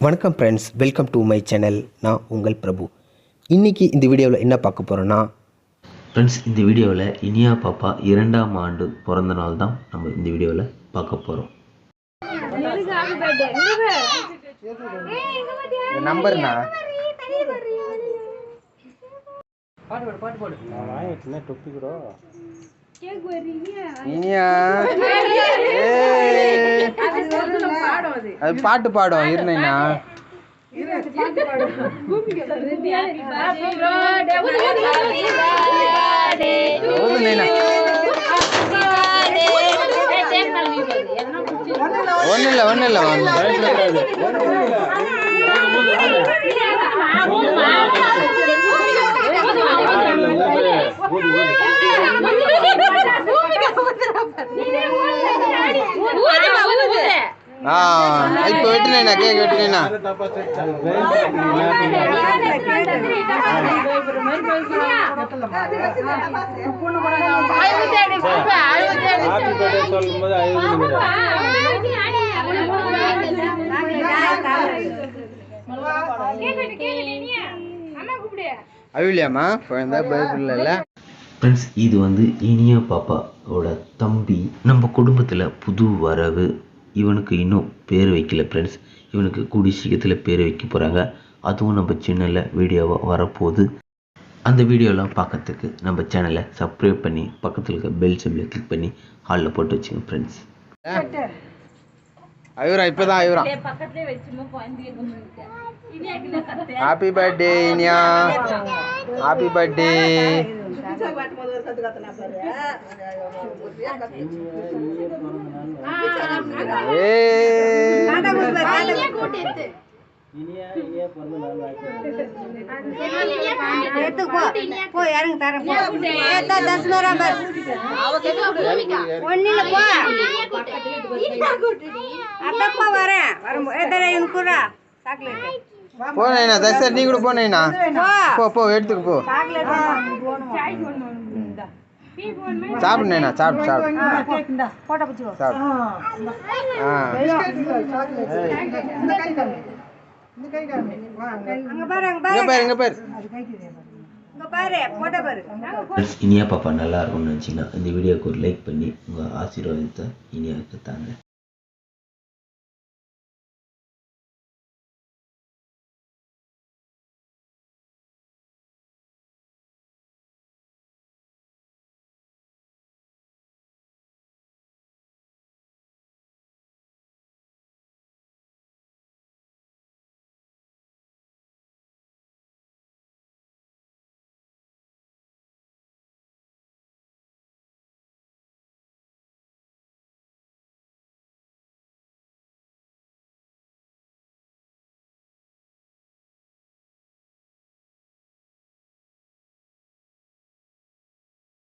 வணக்கம் friends welcome to my channel நான் உங்கள் பிரபு. இன்றைக்கி இந்த வீடியோவில் என்ன பார்க்க போகிறோன்னா ஃப்ரெண்ட்ஸ் இந்த வீடியோவில் இனியா பாப்பா இரண்டாம் ஆண்டு பிறந்த நாள் தான் நம்ம இந்த வீடியோவில் பார்க்க போகிறோம் நம்பர்ண்ணா இனியா. அது. பாட்டு பாடும் ஓதுனேண்ணா ஒன்றும் இல்லை ஒன்றும் இல்லை ஒன்றும் இப்போ வெட்டினா கேக் வெட்டினா அவிலியாம்மா குழந்தை பயப்படல ஃப்ரெண்ட்ஸ் இது வந்து இனியா பாப்பாவோட தம்பி. நம்ம குடும்பத்தில் புது வரவு இவனுக்கு இன்னும் பேர் வைக்கல ஃப்ரெண்ட்ஸ் இவனுக்கு கூடி சீக்கிரத்தில் பேர் வைக்க போகிறாங்க அதுவும் நம்ம சேனலில் வீடியோவாக வரப்போகுது. அந்த வீடியோலாம் பார்க்கறதுக்கு நம்ம சேனலை சப்ஸ்கிரைப் பண்ணி பக்கத்தில் இருக்க பெல் சிம்பிளை கிளிக் பண்ணி ஹாலில் போட்டு வச்சுங்க ஃப்ரெண்ட்ஸ் அழுகுறான் இப்போதான் அழுகுறான் happy birthday Iniya. Happy birthday போ இறங்கு தரேன் போ ஒன்னில போ அப்பப்பா வரேன் வரும் ஏத்தா எனக்கு கூட சாக்லேட் போனேண்ணா தசர் நீ கூட போனேண்ணா போ போ போ எடுத்துக்கு போ சாக்லேட் சாப்பிடுண்ணா சாப்பிடு. சாப்பிடு. போட்டோ பிடிச்சிக்கோ இனியா பாப்பா நல்லா இருக்கும்னு நினச்சிங்கன்னா இந்த வீடியோக்கு ஒரு லைக் பண்ணி உங்கள் ஆசீர்வாதத்தை இனியாவுக்கு தாங்க.